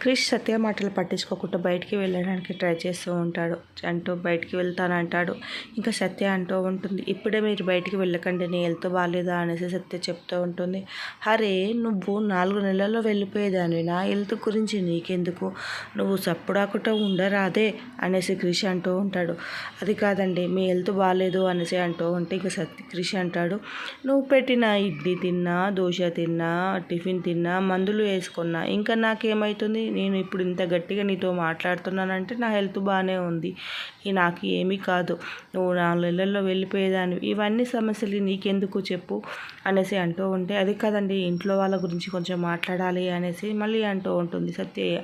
క్రిష్ సత్య మాటలు పట్టించుకోకుండా బయటికి వెళ్ళడానికి ట్రై చేస్తూ ఉంటాడు. అంటూ బయటికి వెళ్తానంటాడు ఇంకా సత్య అంటూ ఉంటుంది ఇప్పుడే మీరు బయటికి వెళ్ళకండి నీ హెల్త్ బాగాలేదా అనేసి సత్య చెప్తూ ఉంటుంది. అరే నువ్వు నాలుగు నెలల్లో వెళ్ళిపోయేదాన్ని నా హెల్త్ గురించి నీకెందుకు? నువ్వు సప్పుడాకుండా ఉండరాదే? అనేసి క్రిష్ అంటూ ఉంటాడు. అది కాదండి మీ హెల్త్ బాగాలేదు అనేసి అంటూ ఉంటే ఇంకా సత్య క్రిష్ అంటాడు. నువ్వు పెట్టిన ఇడ్లీ తిన్నా దోశ తిన్నా టిఫిన్ తిన్నా మందులు వేసుకున్నా ఇంకా నాకేమవుతుంది నేను ఇప్పుడు ఇంత గట్టిగా నీతో మాట్లాడుతున్నానంటే నా హెల్త్ బాగానే ఉంది. నాకు ఏమీ కాదు. నువ్వు నాలుగు నెలల్లో వెళ్ళిపోయేదాన్ని ఇవన్నీ సమస్యలు నీకెందుకు చెప్పు? అనేసి అంటూ ఉంటే అది కదండి ఇంట్లో వాళ్ళ గురించి కొంచెం మాట్లాడాలి అనేసి మళ్ళీ అంటూ ఉంటుంది సత్యయ్య.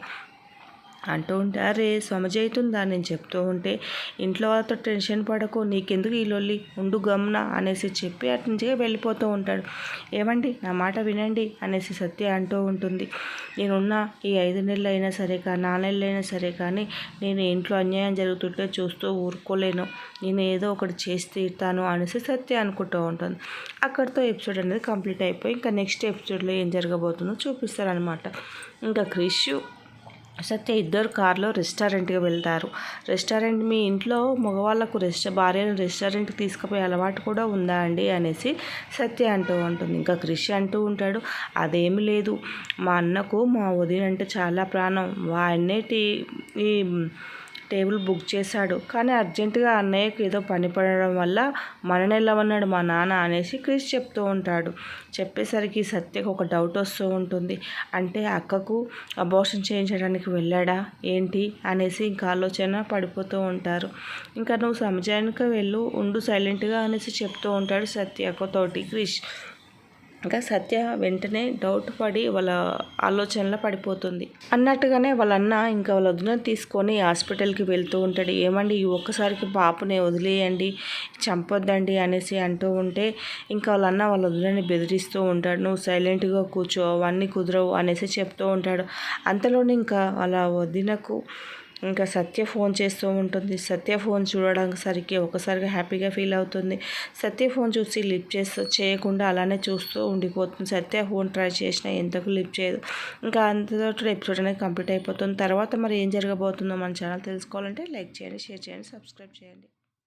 అంటూ ఉంటే అరే సమజైతుందా నేను చెప్తూ ఉంటే ఇంట్లో వాళ్ళతో టెన్షన్ పడకు నీకెందుకు ఈ లొల్లి? ఉండు గమ్న అనేసి చెప్పి అటు నుంచి వెళ్ళిపోతూ ఉంటాడు. ఏమండి నా మాట వినండి అనేసి సత్య అంటూ ఉంటుంది. నేనున్న ఈ ఐదు నెలలు అయినా సరే కానీ నాలుగు నెలలు అయినా సరే కానీ నేను ఇంట్లో అన్యాయం జరుగుతుంటే చూస్తూ ఊరుకోలేను. నేను ఏదో ఒకటి చేసి తీరుతాను అనేసి సత్య అనుకుంటూ ఉంటుంది. అక్కడితో ఎపిసోడ్ అనేది కంప్లీట్ అయిపోయి ఇంకా నెక్స్ట్ ఎపిసోడ్లో ఏం జరగబోతుందో చూపిస్తారనమాట ఇంకా క్రిష్ సత్య ఇద్దరు కార్లో రెస్టారెంట్కి వెళ్తారు. రెస్టారెంట్ మీ ఇంట్లో మగవాళ్ళకు రెస్ట భార్యను రెస్టారెంట్కి తీసుకుపోయే అలవాటు కూడా ఉందా అండి? అనేసి సత్య అంటూ ఉంటుంది. ఇంకా కృషి అంటూ ఉంటాడు. అదేమి లేదు. మా అన్నకు మా వదిన అంటే చాలా ప్రాణం. వాడినే ఈ టేబుల్ బుక్ చేశాడు. కానీ అర్జెంటుగా అన్నయ్యకి ఏదో పని పడడం వల్ల మనని వెళ్ళమన్నాడు మా నాన్న అనేసి క్రిష్ చెప్తూ ఉంటాడు. చెప్పేసరికి సత్యకు ఒక డౌట్ వస్తూ ఉంటుంది. అంటే అక్కకు అబోషన్ చేయించడానికి వెళ్ళాడా? ఏంటి? అనేసి ఇంకా ఆలోచన పడిపోతూ ఉంటారు. ఇంకా నువ్వు సమజానికి వెళ్ళు ఉండు సైలెంట్గా అనేసి చెప్తూ ఉంటాడు సత్యకతోటి క్రిష్. ఇంకా సత్య వెంటనే డౌట్ పడి వాళ్ళ ఆలోచనలో పడిపోతుంది. అన్నట్టుగానే వాళ్ళ అన్న ఇంకా వాళ్ళ వదిన తీసుకొని హాస్పిటల్కి వెళ్తూ ఉంటాడు. ఏమండి ఈ ఒక్కసారికి పాపని వదిలేయండి చంపొద్దండి అనేసి అంటూ ఉంటే ఇంకా వాళ్ళ అన్న వాళ్ళ వదిలని బెదిరిస్తూ ఉంటాడు. నువ్వు సైలెంట్గా కూర్చో అవన్నీ కుదరవు అనేసి చెప్తూ ఉంటాడు. అంతలోనే ఇంకా వాళ్ళ వదినకు ఇంకా సత్య ఫోన్ చేస్తూ ఉంటుంది. సత్య ఫోన్ చూడడానికి సరికి ఒకసారిగా హ్యాపీగా ఫీల్ అవుతుంది. సత్య ఫోన్ చూసి లిఫ్ట్ చేస్తూ చేయకుండా అలానే చూస్తూ ఉండిపోతుంది. సత్య ఫోన్ ట్రై చేసినా ఎంతకు లిఫ్ట్ చేయదు. ఇంకా అంతతో ఎపిసోడ్ అనేది కంప్లీట్ అయిపోతుంది. తర్వాత మరి ఏం జరగబోతుందో మన ఛానల్ తెలుసుకోవాలంటే లైక్ చేయండి షేర్ చేయండి సబ్స్క్రైబ్ చేయండి.